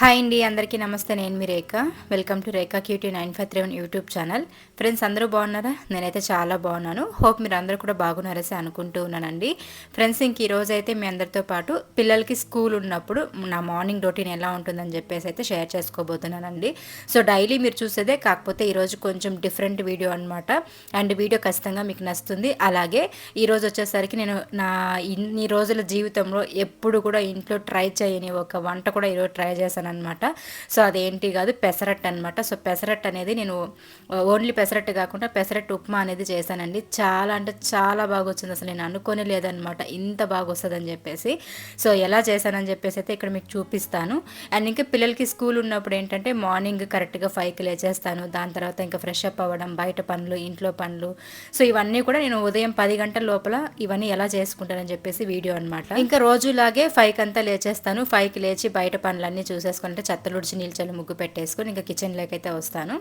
Hi అండి అందరికీ నమస్తే. నేను మీ Rekha. Welcome to Rekha QT nine five three one YouTube channel friends అందరూ బాగున్నారా? నేనైతే చాలా బాగున్నాను. హోప్ మీరు అందరూ కూడా బాగున్నారసి అనుకుంటూ ఉన్నానండి. ఫ్రెండ్స్ ఇంక ఈరోజు అయితే మీ అందరితో పాటు పిల్లలకి స్కూల్ ఉన్నప్పుడు నా మార్నింగ్ రొటీన్ ఎలా ఉంటుందని చెప్పేసి అయితే షేర్ చేసుకోబోతున్నానండి. సో డైలీ మీరు చూసేదే కాకపోతే ఈరోజు కొంచెం డిఫరెంట్ వీడియో అనమాట అండ్ వీడియో ఖచ్చితంగా మీకు నచ్చుతుంది. అలాగే ఈరోజు వచ్చేసరికి నేను నా ఇన్ని రోజుల జీవితంలో ఎప్పుడు కూడా ఇంట్లో ట్రై చేయని ఒక వంట కూడా ఈరోజు ట్రై చేశాను. అనమాట సో అదేంటి కాదు పెసరట్ అనమాట సో పెసరట్ అనేది నేను ఓన్లీ పెసరట్ కాకుండా పెసరట్ ఉప్మా అనేది చేశానండి. చాలా అంటే చాలా బాగా వచ్చింది అసలు. నేను అనుకోని లేదనమాట ఇంత బాగా వస్తుందని చెప్పేసి. సో ఎలా చేశానని చెప్పేసి అయితే ఇక్కడ మీకు చూపిస్తాను. అండ్ ఇంకా పిల్లలకి స్కూల్ ఉన్నప్పుడు ఏంటంటే మార్నింగ్ కరెక్ట్గా ఫైవ్కి లేచేస్తాను. దాని తర్వాత ఇంకా ఫ్రెష్ అప్ అవ్వడం బయట పనులు ఇంట్లో పనులు. సో ఇవన్నీ కూడా నేను ఉదయం పది గంటల లోపల ఇవన్నీ ఎలా చేసుకుంటానని చెప్పేసి వీడియో అనమాట ఇంకా రోజులాగే ఫైవ్కి అంతా లేచేస్తాను. ఫైవ్కి లేచి బయట పనులన్నీ చూసేస్తాను. చేసుకుంటే చెత్తలుడిచి నీళ్ళు చల్లి ముగ్గు పెట్టేసుకొని ఇంకా కిచెన్లోకి అయితే వస్తాను.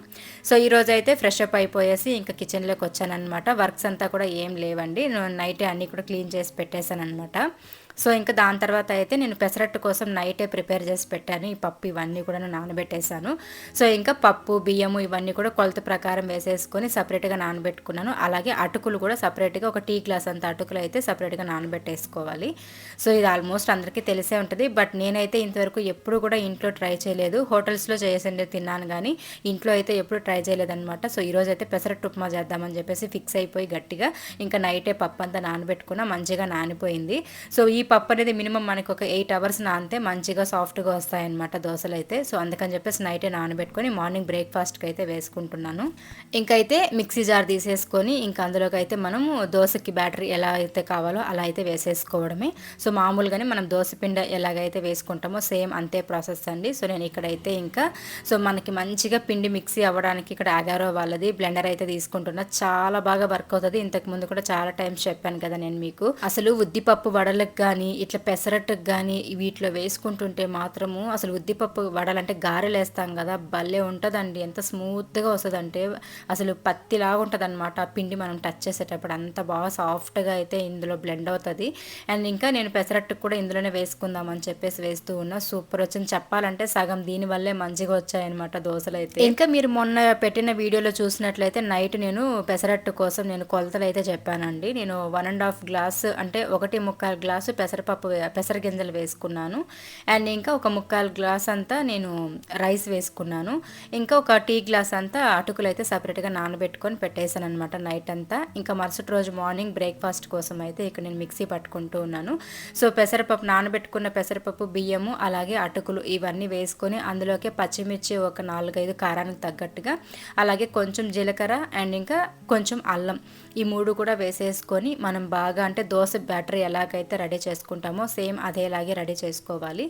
సో ఈరోజు అయితే ఫ్రెష్ అప్ అయిపోయేసి ఇంకా కిచెన్లోకి వచ్చానమాట వర్క్స్ అంతా కూడా ఏం లేవండి. నైట్ అన్నీ కూడా క్లీన్ చేసి పెట్టేశాను అనమాట సో ఇంకా దాని తర్వాత అయితే నేను పెసరట్టు కోసం నైటే ప్రిపేర్ చేసి పెట్టాను. ఈ పప్పు ఇవన్నీ కూడా నేను నానబెట్టేశాను. సో ఇంకా పప్పు బియ్యము ఇవన్నీ కూడా కొలత ప్రకారం వేసేసుకొని సపరేట్గా నానబెట్టుకున్నాను. అలాగే అటుకులు కూడా సపరేట్గా ఒక టీ గ్లాస్ అంత అటుకులు అయితే సపరేట్గా నానబెట్టేసుకోవాలి. సో ఇది ఆల్మోస్ట్ అందరికీ తెలిసే ఉంటుంది. బట్ నేనైతే ఇంతవరకు ఎప్పుడు కూడా ఇంట్లో ట్రై చేయలేదు. హోటల్స్లో చేసిండే తిన్నాను కానీ ఇంట్లో అయితే ఎప్పుడు ట్రై చేయలేదన్నమాట. సో ఈరోజు అయితే పెసరట్టు ఉప్మా చేద్దామని చెప్పేసి ఫిక్స్ అయిపోయి గట్టిగా ఇంకా నైటే పప్పు అంతా నానబెట్టుకున్నా మంచిగా నానిపోయింది. సో ఈ పప్పు అనేది మినిమం మనకు ఒక ఎయిట్ అవర్స్ నానితే మంచిగా సాఫ్ట్గా వస్తాయన్నమాట దోశలు అయితే సో అందుకని చెప్పేసి నైటే నానబెట్టుకొని మార్నింగ్ బ్రేక్ఫాస్ట్కి అయితే వేసుకుంటున్నాను. ఇంకైతే మిక్సీ జార్ తీసేసుకొని ఇంకా అందులోకి అయితే మనము దోశకి బ్యాటరీ ఎలా అయితే కావాలో అలా అయితే వేసేసుకోవడమే. సో మామూలుగానే మనం దోశ పిండ ఎలాగైతే వేసుకుంటామో సేమ్ అంతే ప్రాసెస్ అండి. సో నేను ఇక్కడైతే ఇంకా సో మనకి మంచిగా పిండి మిక్సీ అవ్వడానికి ఇక్కడ అగారో వాళ్ళది బ్లెండర్ అయితే తీసుకుంటున్నా. చాలా బాగా వర్క్ అవుతుంది. ఇంతకు ముందు కూడా చాలా టైమ్స్ చెప్పాను కదా నేను మీకు. అసలు ఉద్దిపప్పు వడలకు కానీ ఇట్లా పెసరట్టుకు కానీ వీటిలో వేసుకుంటుంటే మాత్రము అసలు ఉద్దిపప్పు వడాలంటే గారెలు వేస్తాం కదా భలే ఉంటుందండి. ఎంత స్మూత్గా వస్తుందంటే అసలు పత్తిలాగా ఉంటుంది అనమాట ఆ పిండి మనం టచ్ చేసేటప్పుడు. అంత బాగా సాఫ్ట్గా అయితే ఇందులో బ్లెండ్ అవుతుంది. అండ్ ఇంకా నేను పెసరట్టుకు కూడా ఇందులోనే వేసుకుందాం అని చెప్పేసి వేస్తూ ఉన్నా. సూపర్ వచ్చింది. చెప్పాలంటే సగం దీనివల్లే మంచిగా వచ్చాయన్నమాట దోశలు అయితే ఇంకా మీరు మొన్న పెట్టిన వీడియోలో చూసినట్లయితే నైట్ నేను పెసరట్టు కోసం నేను కొలతలు అయితే చెప్పానండి. నేను వన్ అండ్ హాఫ్ గ్లాస్ అంటే ఒకటి ముక్కాలు గ్లాసు పెసరపప్పు పెసర గింజలు వేసుకున్నాను. అండ్ ఇంకా ఒక ముక్కాలు గ్లాస్ అంతా నేను రైస్ వేసుకున్నాను. ఇంకా ఒక టీ గ్లాస్ అంతా అటుకులు అయితే సపరేట్గా నానబెట్టుకొని పెట్టేశాను అనమాట నైట్ అంతా. ఇంకా మరుసటి రోజు మార్నింగ్ బ్రేక్ఫాస్ట్ కోసం అయితే ఇక్కడ నేను మిక్సీ పట్టుకుంటూ ఉన్నాను. సో పెసరపప్పు నానబెట్టుకున్న పెసరపప్పు బియ్యము అలాగే అటుకులు ఇవన్నీ వేసుకొని అందులోకి పచ్చిమిర్చి ఒక నాలుగైదు కారానికి తగ్గట్టుగా అలాగే కొంచెం జీలకర్ర అండ్ ఇంకా కొంచెం అల్లం ఈ మూడు కూడా వేసేసుకొని మనం బాగా అంటే దోశ బ్యాటరీ ఎలాగైతే రెడీ చేసుకుంటామో సేమ్ అదేలాగే రెడీ చేసుకోవాలి.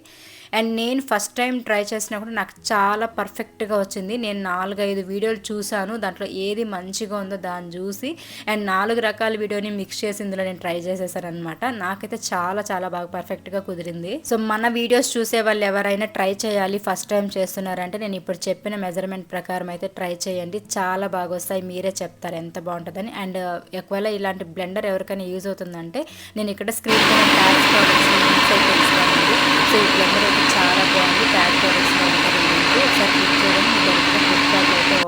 అండ్ నేను ఫస్ట్ టైం ట్రై చేసినప్పుడు నాకు చాలా పర్ఫెక్ట్గా వచ్చింది. నేను నాలుగైదు వీడియోలు చూశాను. దాంట్లో ఏది మంచిగా ఉందో దాన్ని చూసి అండ్ నాలుగు రకాల వీడియోని మిక్స్ చేసి ఇందులో నేను ట్రై చేసేసాను అనమాట నాకైతే చాలా చాలా బాగా పర్ఫెక్ట్గా కుదిరింది. సో మన వీడియోస్ చూసే వాళ్ళు ఎవరైనా ట్రై చేయాలి ఫస్ట్ టైం చేస్తున్నారంటే నేను ఇప్పుడు చెప్పిన మెజర్మెంట్ ప్రకారం అయితే ట్రై చేయండి. చాలా బాగా వస్తాయి. మీరే చెప్తారు ఎంత బాగుంటుందని. అండ్ ఒకవేళ ఇలాంటి బ్లెండర్ ఎవరికైనా యూజ్ అవుతుందంటే నేను ఇక్కడ స్క్రీన్ సో ఈ బ్లెండర్ అయితే చాలా బాగుంది. ట్యాగ్ ప్రోడక్ట్స్ ఒకసారి క్లిక్ చేసి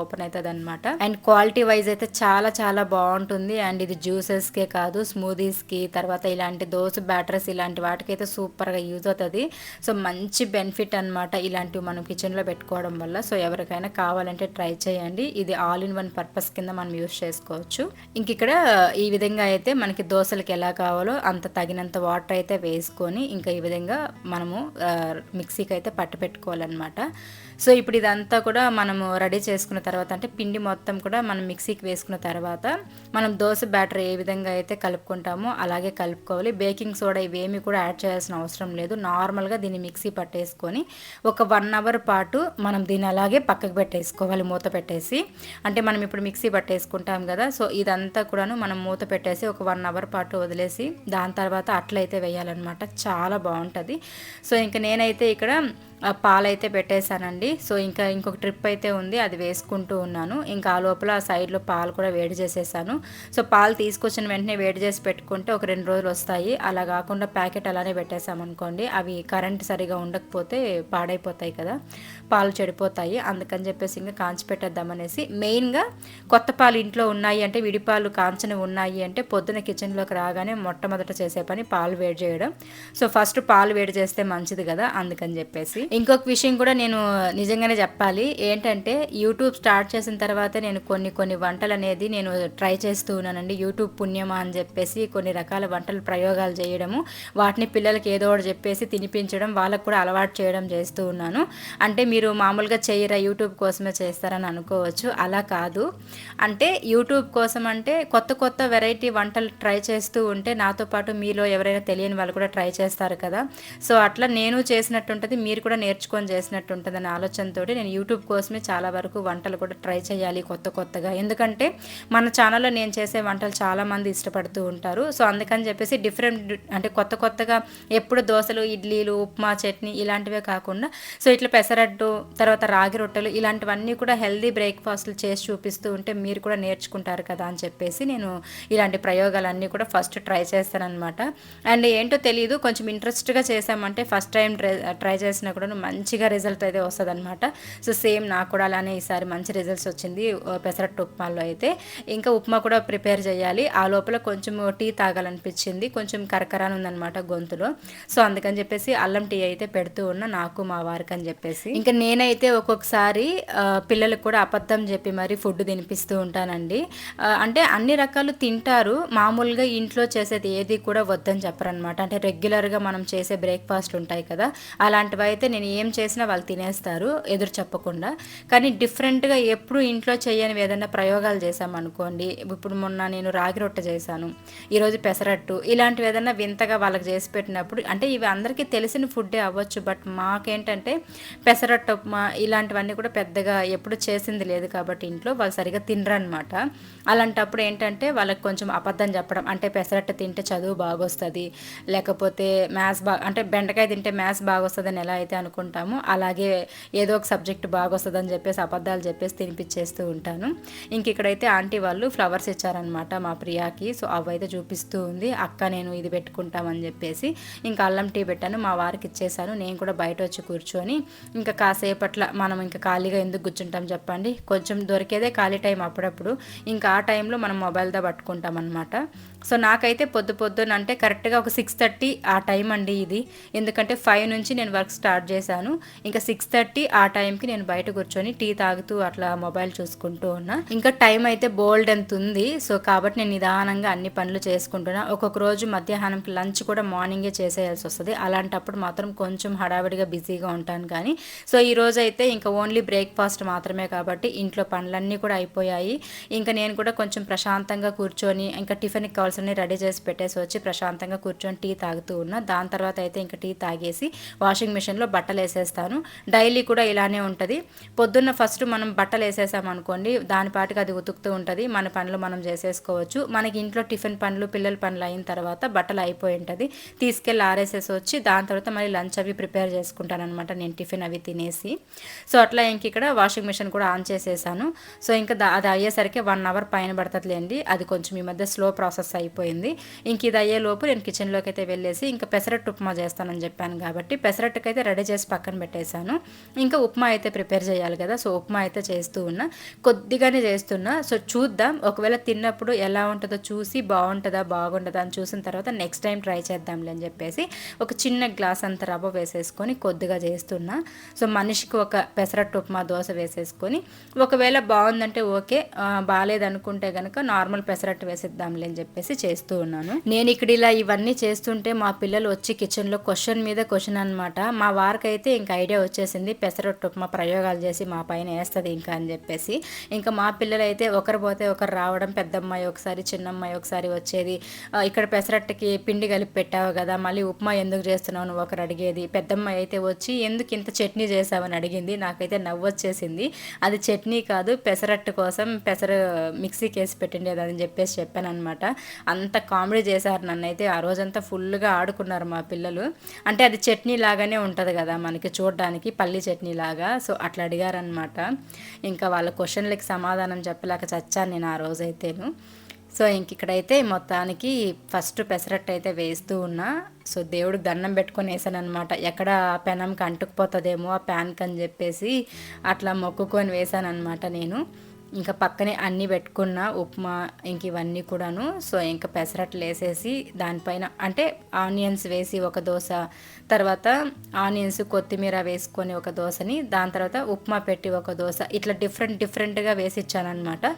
ఓపెన్ అవుతుంది అనమాట అండ్ క్వాలిటీ వైజ్ అయితే చాలా చాలా బాగుంటుంది. అండ్ ఇది జ్యూసెస్కే కాదు స్మూదీస్కి తర్వాత ఇలాంటి దోశ బ్యాటర్స్ ఇలాంటి వాటికైతే సూపర్గా యూజ్ అవుతుంది. సో మంచి బెనిఫిట్ అనమాట ఇలాంటివి మనం కిచెన్లో పెట్టుకోవడం వల్ల. సో ఎవరికైనా కావాలంటే ట్రై చేయండి. ఇది ఆల్ ఇన్ వన్ పర్పస్ కింద మనం యూజ్ చేసుకోవచ్చు. ఇంక ఇక్కడ ఈ విధంగా అయితే మనకి దోశలకు ఎలా కావాలో అంత తగినంత వాటర్ అయితే వేసుకొని ఇంకా ఈ విధంగా మనము మిక్సీకి అయితే పట్టు పెట్టుకోవాలన్నమాట. సో ఇప్పుడు ఇదంతా కూడా మనము రెడీ చేసుకున్న తర్వాత అంటే పిండి మొత్తం కూడా మనం మిక్సీకి వేసుకున్న తర్వాత మనం దోశ బ్యాటర్ ఏ విధంగా అయితే కలుపుకుంటామో అలాగే కలుపుకోవాలి. బేకింగ్ సోడా ఇవేమి కూడా యాడ్ చేయాల్సిన అవసరం లేదు. నార్మల్గా దీన్ని మిక్సీ పట్టేసుకొని ఒక వన్ అవర్ పాటు మనం దీన్ని అలాగే పక్కకు పెట్టేసుకోవాలి మూత పెట్టేసి. అంటే మనం ఇప్పుడు మిక్సీ పట్టేసుకుంటాం కదా సో ఇదంతా కూడాను మనం మూత పెట్టేసి ఒక వన్ అవర్ పాటు వదిలేసి దాని తర్వాత అట్లయితే వేయాలన్నమాట. చాలా బాగుంటుంది. సో ఇంకా నేనైతే ఇక్కడ పాలైతే పెట్టేశానండి. సో ఇంకా ఇంకొక ట్రిప్ అయితే ఉంది అది వేసుకుంటూ ఉన్నాను. ఇంకా ఆ లోపల ఆ సైడ్లో పాలు కూడా వేడి చేసేసాను. సో పాలు తీసుకొచ్చిన వెంటనే వేడి చేసి పెట్టుకుంటే ఒక రెండు రోజులు వస్తాయి. అలా కాకుండా ప్యాకెట్ అలానే పెట్టేసామనుకోండి అవి కరెంట్ సరిగా ఉండకపోతే పాడైపోతాయి కదా పాలు చెడిపోతాయి. అందుకని చెప్పేసి ఇంకా కాంచి పెట్టేద్దామనేసి మెయిన్గా కొత్త పాలు ఇంట్లో ఉన్నాయి అంటే విడిపాలు కాంచని ఉన్నాయి అంటే పొద్దున కిచెన్లోకి రాగానే మొట్టమొదట చేసే పని పాలు వేడి చేయడం. సో ఫస్ట్ పాలు వేడి చేస్తే మంచిది కదా అందుకని చెప్పేసి. ఇంకొక విషయం కూడా నేను నిజంగానే చెప్పాలి. ఏంటంటే యూట్యూబ్ స్టార్ట్ చేసిన తర్వాత నేను కొన్ని కొన్ని వంటలు అనేది నేను ట్రై చేస్తూ ఉన్నానండి. యూట్యూబ్ పుణ్యమా అని చెప్పేసి కొన్ని రకాల వంటలు ప్రయోగాలు చేయడము వాటిని పిల్లలకి ఏదో ఒకటి చెప్పేసి తినిపించడం వాళ్ళకు కూడా అలవాటు చేయడం చేస్తూ ఉన్నాను. అంటే మీరు మామూలుగా చేయరా? యూట్యూబ్ కోసమే చేస్తారని అనుకోవచ్చు. అలా కాదు. అంటే యూట్యూబ్ కోసం అంటే కొత్త కొత్త వెరైటీ వంటలు ట్రై చేస్తూ ఉంటే నాతో పాటు మీలో ఎవరైనా తెలియని వాళ్ళు కూడా ట్రై చేస్తారు కదా. సో అట్లా నేను చేసినట్టు ఉంటుంది మీరు కూడా నేర్చుకొని చేసినట్టు ఉంటుంది అనే ఆలోచనతో నేను యూట్యూబ్ కోసమే చాలా వరకు వంటలు కూడా ట్రై చేయాలి కొత్త కొత్తగా. ఎందుకంటే మన ఛానల్లో నేను చేసే వంటలు చాలామంది ఇష్టపడుతూ ఉంటారు. సో అందుకని చెప్పేసి డిఫరెంట్ అంటే కొత్త కొత్తగా ఎప్పుడు దోశలు ఇడ్లీలు ఉప్మా చట్నీ ఇలాంటివే కాకుండా సో ఇట్లా పెసరట్టు తర్వాత రాగి రొట్టెలు ఇలాంటివన్నీ కూడా హెల్దీ బ్రేక్ఫాస్ట్లు చేసి చూపిస్తూ ఉంటే మీరు కూడా నేర్చుకుంటారు కదా అని చెప్పేసి నేను ఇలాంటి ప్రయోగాలన్నీ కూడా ఫస్ట్ ట్రై చేస్తానమాట అండ్ ఏంటో తెలియదు కొంచెం ఇంట్రెస్ట్గా చేసామంటే ఫస్ట్ టైం ట్రై ట్రై చేసినా కూడా మంచిగా రిజల్ట్ అయితే వస్తుంది అనమాట సో సేమ్ నాకు కూడా అలానే ఈసారి మంచి రిజల్ట్స్ వచ్చింది పెసరట్టు ఉప్మాలో అయితే. ఇంకా ఉప్మా కూడా ప్రిపేర్ చేయాలి. ఆ లోపల కొంచెం టీ తాగాలనిపించింది. కొంచెం కరకరాని ఉందనమాట గొంతులో. సో అందుకని చెప్పేసి అల్లం టీ అయితే పెడుతూ ఉన్నా నాకు మా వారికి అని చెప్పేసి. ఇంకా నేనైతే ఒక్కొక్కసారి పిల్లలకు కూడా అబద్ధం చెప్పి మరి ఫుడ్ తినిపిస్తూ ఉంటానండి. అంటే అన్ని రకాలు తింటారు. మామూలుగా ఇంట్లో చేసేది ఏది కూడా వద్దని చెప్పరనమాట అంటే రెగ్యులర్గా మనం చేసే బ్రేక్ఫాస్ట్ ఉంటాయి కదా అలాంటివి అయితే నేను నేను ఏం చేసినా వాళ్ళు తినేస్తారు ఎదురు చెప్పకుండా. కానీ డిఫరెంట్గా ఎప్పుడు ఇంట్లో చేయని ఏదైనా ప్రయోగాలు చేశామనుకోండి ఇప్పుడు మొన్న నేను రాగి రొట్టె చేశాను ఈరోజు పెసరట్టు ఇలాంటివి ఏదైనా వింతగా వాళ్ళకి చేసి పెట్టినప్పుడు అంటే ఇవి అందరికీ తెలిసిన ఫుడ్డే అవ్వచ్చు బట్ మాకేంటంటే పెసరట్టు ఉప్మా ఇలాంటివన్నీ కూడా పెద్దగా ఎప్పుడు చేసింది లేదు కాబట్టి ఇంట్లో వాళ్ళు సరిగా తినరనమాట అలాంటప్పుడు ఏంటంటే వాళ్ళకి కొంచెం అబద్ధం చెప్పడం అంటే పెసరట్టు తింటే చదువు బాగొస్తుంది లేకపోతే మ్యాథ్స్ బాగా అంటే బెండకాయ తింటే మ్యాథ్స్ బాగొస్తుందని ఎలా అయితే అనుకుంటాము. అలాగే ఏదో ఒక సబ్జెక్ట్ బాగొస్తుందని చెప్పేసి అబద్ధాలు చెప్పేసి తినిపించేస్తూ ఉంటాను. ఇంక ఇక్కడైతే ఆంటీ వాళ్ళు ఫ్లవర్స్ ఇచ్చారనమాట మా ప్రియాకి. సో అవి అయితే చూపిస్తూ ఉంది. అక్క నేను ఇది పెట్టుకుంటామని చెప్పేసి ఇంకా అల్లం టీ పెట్టాను. మా వారికి ఇచ్చేసాను. నేను కూడా బయట వచ్చి కూర్చొని ఇంకా కాసేపట్ల మనం ఇంకా ఖాళీగా ఎందుకు కూర్చుంటాం చెప్పండి. కొంచెం దొరికేదే ఖాళీ టైం అప్పుడప్పుడు. ఇంకా ఆ టైంలో మనం మొబైల్తో పట్టుకుంటాం అనమాట సో నాకైతే పొద్దు పొద్దున అంటే కరెక్ట్గా ఒక సిక్స్ థర్టీ ఆ టైం అండి ఇది. ఎందుకంటే ఫైవ్ నుంచి నేను వర్క్ స్టార్ట్ చేశాను ఇంకా సిక్స్ థర్టీ ఆ టైంకి నేను బయట కూర్చొని టీ తాగుతూ అట్లా మొబైల్ చూసుకుంటూ ఉన్నా. ఇంకా టైం అయితే బోల్డ్ ఎంత ఉంది. సో కాబట్టి నేను నిదానంగా అన్ని పనులు చేసుకుంటున్నా. ఒక్కొక్క రోజు మధ్యాహ్నంకి లంచ్ కూడా మార్నింగే చేసేయాల్సి వస్తుంది. అలాంటప్పుడు మాత్రం కొంచెం హడావిడిగా బిజీగా ఉంటాను కానీ సో ఈ రోజు అయితే ఇంకా ఓన్లీ బ్రేక్ఫాస్ట్ మాత్రమే కాబట్టి ఇంట్లో పనులన్నీ కూడా అయిపోయాయి. ఇంకా నేను కూడా కొంచెం ప్రశాంతంగా కూర్చొని ఇంకా టిఫిన్కి కావాల్సిన రెడీ చేసి పెట్టేసి వచ్చి ప్రశాంతంగా కూర్చొని టీ తాగుతూ ఉన్నా. దాని తర్వాత అయితే ఇంకా టీ తాగేసి వాషింగ్ మిషన్లో బట్టలు బట్టలు వేసేస్తాను డైలీ కూడా ఇలానే ఉంటుంది. పొద్దున్న ఫస్ట్ మనం బట్టలు వేసేసామనుకోండి దాని పాటికి అది ఉతుకుతూ ఉంటుంది. మన పనులు మనం చేసేసుకోవచ్చు. మనకి ఇంట్లో టిఫిన్ పనులు పిల్లల పనులు అయిన తర్వాత బట్టలు అయిపోయి ఉంటుంది. తీసుకెళ్ళి ఆరేసేసి వచ్చి దాని తర్వాత మళ్ళీ లంచ్ అవి ప్రిపేర్ చేసుకుంటాను అనమాట నేను టిఫిన్ అవి తినేసి. సో అట్లా ఇంక ఇక్కడ వాషింగ్ మిషన్ కూడా ఆన్ చేసేసాను. సో ఇంకా అది అయ్యేసరికి వన్ అవర్ పైన పడుతుందిలేండి. అది కొంచెం ఈ మధ్య స్లో ప్రాసెస్ అయిపోయింది. ఇంక ఇది అయ్యేలోపు నేను కిచెన్లోకి అయితే వెళ్ళేసి ఇంకా పెసరట్టు ఉప్మా చేస్తానని చెప్పాను కాబట్టి పెసరట్టుకైతే అయితే రెడీ చేసి పక్కన పెట్టేశాను. ఇంకా ఉప్మా అయితే ప్రిపేర్ చేయాలి కదా సో ఉప్మా అయితే చేస్తూ ఉన్నా. కొద్దిగానే చేస్తున్నా. సో చూద్దాం. ఒకవేళ తిన్నప్పుడు ఎలా ఉంటుందో చూసి బాగుంటుందా బాగుంటుందా అని చూసిన తర్వాత నెక్స్ట్ టైం ట్రై చేద్దాంలే అని చెప్పేసి ఒక చిన్న గ్లాస్ అంత రవ్వ వేసేసుకొని కొద్దిగా చేస్తున్నా. సో మనిషికి ఒక పెసరట్టు ఉప్మా దోశ వేసేసుకొని ఒకవేళ బాగుందంటే ఓకే. బాగాలేదనుకుంటే కనుక నార్మల్ పెసరట్టు వేసేద్దాంలే అని చెప్పేసి చేస్తూ ఉన్నాను. నేను ఇక్కడ ఇలా ఇవన్నీ చేస్తుంటే మా పిల్లలు వచ్చి కిచెన్లో క్వశ్చన్ మీద క్వశ్చన్ అనమాట మా వారికైతే ఇంకా ఐడియా వచ్చేసింది పెసరట్టు ఉప్మా ప్రయోగాలు చేసి మా పైన వేస్తుంది ఇంకా అని చెప్పేసి. ఇంకా మా పిల్లలైతే ఒకరు పోతే ఒకరు రావడం పెద్దమ్మాయి ఒకసారి చిన్నమ్మాయి ఒకసారి వచ్చేది. ఇక్కడ పెసరట్టుకి పిండి కలిపి పెట్టావు కదా మళ్ళీ ఉప్మా ఎందుకు చేస్తున్నావు నువ్వు ఒకరు అడిగేది. పెద్దమ్మాయి అయితే వచ్చి ఎందుకు ఇంత చట్నీ చేసావని అడిగింది నాకైతే నవ్వొచ్చేసింది అది చట్నీ కాదు పెసరట్టు కోసం పెసర మిక్సీకి వేసి పెట్టిండేది అని చెప్పేసి చెప్పాను అనమాట అంత కామెడీ చేశారు నన్ను అయితే ఆ రోజంతా ఫుల్గా ఆడుకున్నారు మా పిల్లలు. అంటే అది చట్నీ లాగానే ఉంటుంది కదా. కదా మనకి చూడడానికి పల్లి చట్నీ లాగా సో అట్లా అడిగారనమాట ఇంకా వాళ్ళ క్వశ్చన్లకి సమాధానం చెప్పలేక చచ్చాను నేను ఆ రోజైతేను. సో ఇంక ఇక్కడైతే మొత్తానికి ఫస్ట్ పెసరట్టు అయితే వేస్తూ ఉన్నా. సో దేవుడికి దండం పెట్టుకొని వేసాను అనమాట ఎక్కడ పెనంకి అంటుకుపోతుందేమో ఆ ప్యాన్కి అని చెప్పేసి అట్లా మొక్కుకొని వేసాను నేను. ఇంకా పక్కనే అన్నీ పెట్టుకున్న ఉప్మా ఇంక ఇవన్నీ కూడాను. సో ఇంకా పెసరట్లు వేసేసి దానిపైన అంటే ఆనియన్స్ వేసి ఒక దోశ తర్వాత ఆనియన్స్ కొత్తిమీర వేసుకొని ఒక దోశని దాని తర్వాత ఉప్మా పెట్టి ఒక దోశ ఇట్లా డిఫరెంట్ డిఫరెంట్గా వేసి ఇచ్చానమాట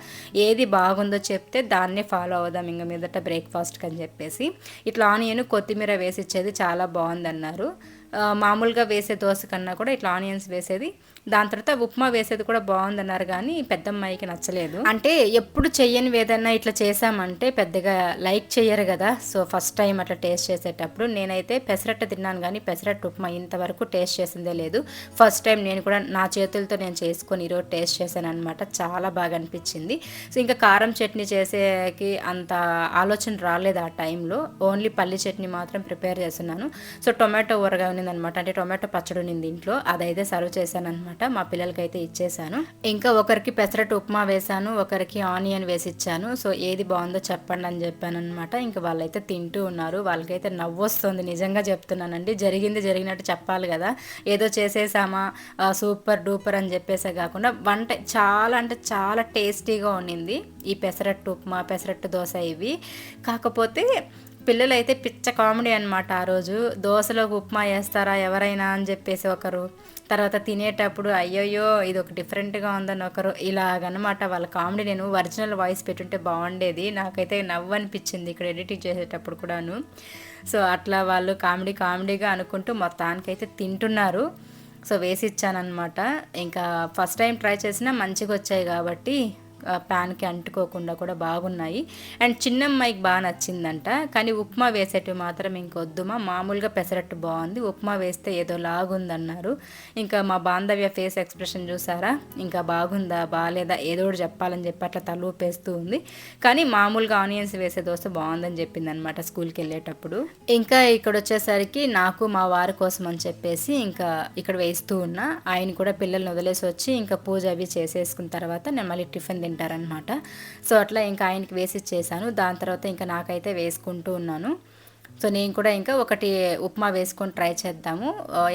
ఏది బాగుందో చెప్తే దాన్నే ఫాలో అవుదాం ఇంక మీదట బ్రేక్ఫాస్ట్కి అని చెప్పేసి. ఇట్లా ఆనియన్ కొత్తిమీర వేసి ఇచ్చేది చాలా బాగుందన్నారు. మామూలుగా వేసే దోశ కన్నా కూడా ఇట్లా ఆనియన్స్ వేసేది దాని తర్వాత ఉప్మా వేసేది కూడా బాగుందన్నారు కానీ పెద్దమ్మాయికి నచ్చలేదు. అంటే ఎప్పుడు చెయ్యని ఏదైనా ఇట్లా చేసామంటే పెద్దగా లైక్ చేయరు కదా. సో ఫస్ట్ టైం అట్లా టేస్ట్ చేసేటప్పుడు నేనైతే పెసరట్ట తిన్నాను కానీ పెసరట్టు ఉప్మా ఇంతవరకు టేస్ట్ చేసిందే లేదు. ఫస్ట్ టైం నేను కూడా నా చేతులతో నేను చేసుకొని ఈరోజు టేస్ట్ చేశాను అనమాట చాలా బాగా అనిపించింది. సో ఇంకా కారం చట్నీ చేసేకి అంత ఆలోచన రాలేదు ఆ టైంలో. ఓన్లీ పల్లి చట్నీ మాత్రం ప్రిపేర్ చేస్తున్నాను. సో టొమాటో ఊరగా ఉన్నదనమాట అంటే టొమాటో పచ్చడి ఉన్నింది ఇంట్లో. అదైతే సర్వ్ చేశాను అనమాట అనమాట మా పిల్లలకి అయితే ఇచ్చేసాను. ఇంకా ఒకరికి పెసరట్టు ఉప్మా వేశాను ఒకరికి ఆనియన్ వేసి ఇచ్చాను సో ఏది బాగుందో చెప్పండి అని చెప్పాను అనమాట ఇంకా వాళ్ళైతే తింటూ ఉన్నారు. వాళ్ళకైతే నవ్వు వస్తుంది నిజంగా చెప్తున్నానండి. జరిగింది జరిగినట్టు చెప్పాలి కదా. ఏదో చేసేసామా సూపర్ డూపర్ అని చెప్పేసే కాకుండా వంట చాలా అంటే చాలా టేస్టీగా ఉండింది. ఈ పెసరట్టు ఉప్మా పెసరట్టు దోశ ఇవి. కాకపోతే పిల్లలు అయితే పిచ్చ కామెడీ అనమాట ఆ రోజు. దోశలోకి ఉప్మా వేస్తారా ఎవరైనా అని చెప్పేసి ఒకరు. తర్వాత తినేటప్పుడు అయ్యోయ్యో ఇది ఒక డిఫరెంట్గా ఉందని ఒకరు. ఇలాగనమాట వాళ్ళ కామెడీ నేను ఒరిజినల్ వాయిస్ పెట్టుంటే బాగుండేది. నాకైతే నవ్వు అనిపించింది ఇక్కడ ఎడిటింగ్ చేసేటప్పుడు కూడాను. సో అట్లా వాళ్ళు కామెడీ కామెడీగా అనుకుంటూ మొత్తానికైతే తింటున్నారు. సో వేసి ఇచ్చానమాట ఇంకా ఫస్ట్ టైం ట్రై చేసినా మంచిగా వచ్చాయి కాబట్టి ప్యాన్కి అంటుకోకుండా కూడా బాగున్నాయి. అండ్ చిన్నమ్మాయికి బాగా నచ్చిందంట. కానీ ఉప్మా వేసేటివి మాత్రం ఇంకొద్దుమా మామూలుగా పెసరట్టు బాగుంది. ఉప్మా వేస్తే ఏదో లాగుందన్నారు. ఇంకా మా బాంధవ్య ఫేస్ ఎక్స్ప్రెషన్ చూసారా? ఇంకా బాగుందా? బాగాలేదా ఏదో ఒకటి చెప్పాలని చెప్పి అట్లా తలూపేస్తూ ఉంది. కానీ మామూలుగా ఆనియన్స్ వేసే దోశ బాగుందని చెప్పింది అనమాట స్కూల్కి వెళ్ళేటప్పుడు ఇంకా ఇక్కడ వచ్చేసరికి నాకు మా వారి కోసం అని చెప్పేసి ఇంకా ఇక్కడ వేస్తూ ఉన్నా. ఆయన కూడా పిల్లల్ని వదిలేసి వచ్చి ఇంకా పూజ అవి చేసేసుకున్న తర్వాత నేను మళ్ళీ టిఫిన్ తింటారనమాట సో అట్లా ఇంకా ఆయనకి వేసి ఇచ్చేసాను. దాని తర్వాత ఇంకా నాకైతే వేసుకుంటూ ఉన్నాను. సో నేను కూడా ఇంకా ఒకటి ఉప్మా వేసుకొని ట్రై చేద్దాము.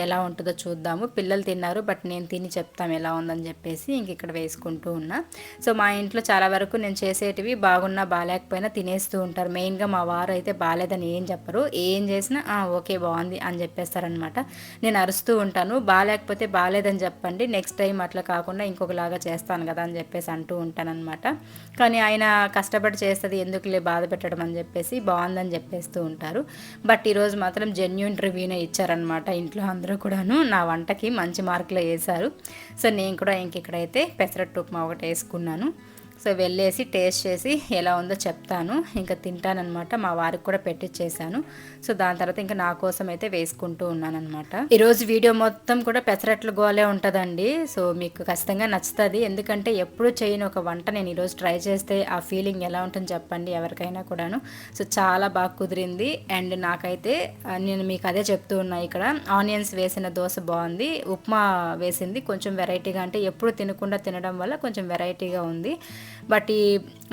ఎలా ఉంటుందో చూద్దాము. పిల్లలు తిన్నారు బట్ నేను తిని చెప్తాం ఎలా ఉందని చెప్పేసి ఇంక ఇక్కడ వేసుకుంటూ ఉన్నా. సో మా ఇంట్లో చాలా వరకు నేను చేసేటివి బాగున్నా బాగాలేకపోయినా తినేస్తూ ఉంటారు. మెయిన్గా మా వారు అయితే బాగాలేదని ఏం చెప్పరు. ఏం చేసినా ఓకే బాగుంది అని చెప్పేస్తారనమాట నేను అరుస్తూ ఉంటాను. బాగాలేకపోతే బాగాలేదని చెప్పండి. నెక్స్ట్ టైం అట్లా కాకుండా ఇంకొకలాగా చేస్తాను కదా అని చెప్పేసి అంటూ ఉంటానన్నమాట. కానీ ఆయన కష్టపడి చేస్తుంది ఎందుకులే బాధ పెట్టడం అని చెప్పేసి బాగుందని చెప్పేస్తూ ఉంటారు. బట్ ఈరోజు మాత్రం జెన్యున్ రివ్యూనే ఇచ్చారనమాట ఇంట్లో అందరూ కూడాను. నా వంటకి మంచి మార్కులు వేశారు. సో నేను కూడా ఇంక ఇక్కడైతే పెసరట్టు ఉప్మా ఒకటి వేసుకున్నాను. సో వెళ్ళేసి టేస్ట్ చేసి ఎలా ఉందో చెప్తాను. ఇంకా తింటానమాట మా వారికి కూడా పెట్టించేసాను సో దాని తర్వాత ఇంకా నా కోసం అయితే వేసుకుంటూ ఉన్నానమాట ఈరోజు వీడియో మొత్తం కూడా పెసరట్లు గోలే ఉంటుందండి. సో మీకు ఖచ్చితంగా నచ్చుతుంది. ఎందుకంటే ఎప్పుడు చేయని ఒక వంట నేను ఈరోజు ట్రై చేస్తే ఆ ఫీలింగ్ ఎలా ఉంటుందో చెప్పండి ఎవరికైనా కూడాను. సో చాలా బాగా కుదిరింది. అండ్ నాకైతే నేను మీకు అదే చెప్తూ ఉన్నా ఇక్కడ ఆనియన్స్ వేసిన దోశ బాగుంది. ఉప్మా వేసింది. కొంచెం వెరైటీగా అంటే ఎప్పుడు తినకుండా తినడం వల్ల కొంచెం వెరైటీగా ఉంది. బట్ ఈ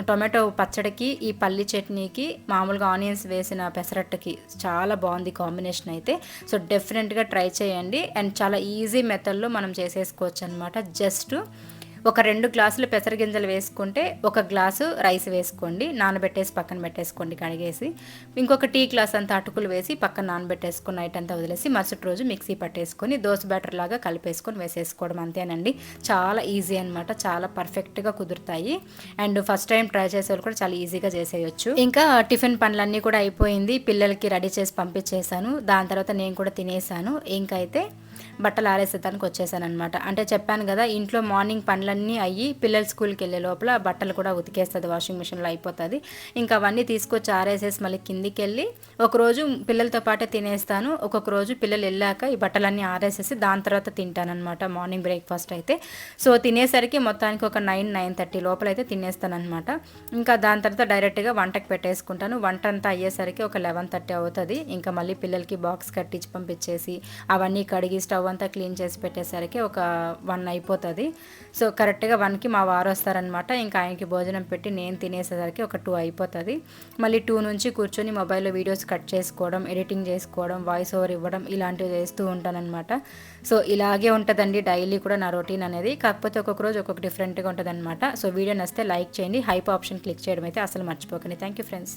టొమాటో పచ్చడికి ఈ పల్లి చట్నీకి మామూలుగా ఆనియన్స్ వేసిన పెసరట్టుకి చాలా బాగుంది కాంబినేషన్ అయితే. సో డెఫినెట్గా ట్రై చేయండి. అండ్ చాలా ఈజీ మెథడ్లో మనం చేసేసుకోవచ్చు అనమాట జస్ట్ ఒక రెండు గ్లాసులు పెసరగింజలు వేసుకుంటే ఒక గ్లాసు రైస్ వేసుకోండి నానబెట్టేసి పక్కన పెట్టేసుకోండి కడిగేసి. ఇంకొక టీ గ్లాస్ అంతా అటుకులు వేసి పక్కన నానబెట్టేసుకుని నైట్ అంతా వదిలేసి మరుసటి రోజు మిక్సీ పట్టేసుకొని దోశ బ్యాటర్ లాగా కలిపేసుకొని వేసేసుకోవడం అంతేనండి. చాలా ఈజీ అనమాట చాలా పర్ఫెక్ట్గా కుదురుతాయి. అండ్ ఫస్ట్ టైం ట్రై చేసే వాళ్ళు కూడా చాలా ఈజీగా చేసేయచ్చు. ఇంకా టిఫిన్ పనులన్నీ కూడా అయిపోయింది పిల్లలకి రెడీ చేసి పంపించేశాను. దాని తర్వాత నేను కూడా తినేసాను ఇంకైతే బట్టలు ఆరేసేదానికి వచ్చేసాను అనమాట అంటే చెప్పాను కదా ఇంట్లో మార్నింగ్ పనులన్నీ అయ్యి పిల్లలు స్కూల్కి వెళ్ళే లోపల బట్టలు కూడా ఉతికేస్తుంది వాషింగ్ మిషన్లో అయిపోతుంది. ఇంకా అవన్నీ తీసుకొచ్చి ఆరేసేసి మళ్ళీ కిందికి వెళ్ళి ఒకరోజు పిల్లలతో పాటే తినేస్తాను. ఒక్కొక్క రోజు పిల్లలు వెళ్ళాక ఈ బట్టలన్నీ ఆరేసేసి దాని తర్వాత తింటానమాట మార్నింగ్ బ్రేక్ఫాస్ట్ అయితే. సో తినేసరికి మొత్తానికి ఒక నైన్ నైన్ థర్టీ లోపల అయితే తినేస్తానమాట ఇంకా దాని తర్వాత డైరెక్ట్గా వంటకి పెట్టేసుకుంటాను. వంట అంతా అయ్యేసరికి ఒక లెవెన్ థర్టీ అవుతుంది. ఇంకా మళ్ళీ పిల్లలకి బాక్స్ కట్టించి పంపించేసి అవన్నీ కడిగి స్టవ్ అంతా క్లీన్ చేసి పెట్టేసరికి ఒక వన్ అయిపోతుంది. సో కరెక్ట్గా వన్కి మా వారు వస్తారనమాట ఇంకా ఆయనకి భోజనం పెట్టి నేను తినేసేసరికి ఒక టూ అయిపోతుంది. మళ్ళీ టూ నుంచి కూర్చొని మొబైల్లో వీడియోస్ కట్ చేసుకోవడం ఎడిటింగ్ చేసుకోవడం వాయిస్ ఓవర్ ఇవ్వడం ఇలాంటివి చేస్తూ ఉంటానన్నమాట. సో ఇలాగే ఉంటుందండి డైలీ కూడా నా రొటీన్ అనేది. కాకపోతే ఒక్కొక్క రోజు ఒక్కొక్క డిఫరెంట్గా ఉంటుందన్నమాట. సో వీడియో నచ్చితే లైక్ చేయండి. హైప్ ఆప్షన్ క్లిక్ చేయడం అయితే అసలు మర్చిపోకండి. Thank you friends.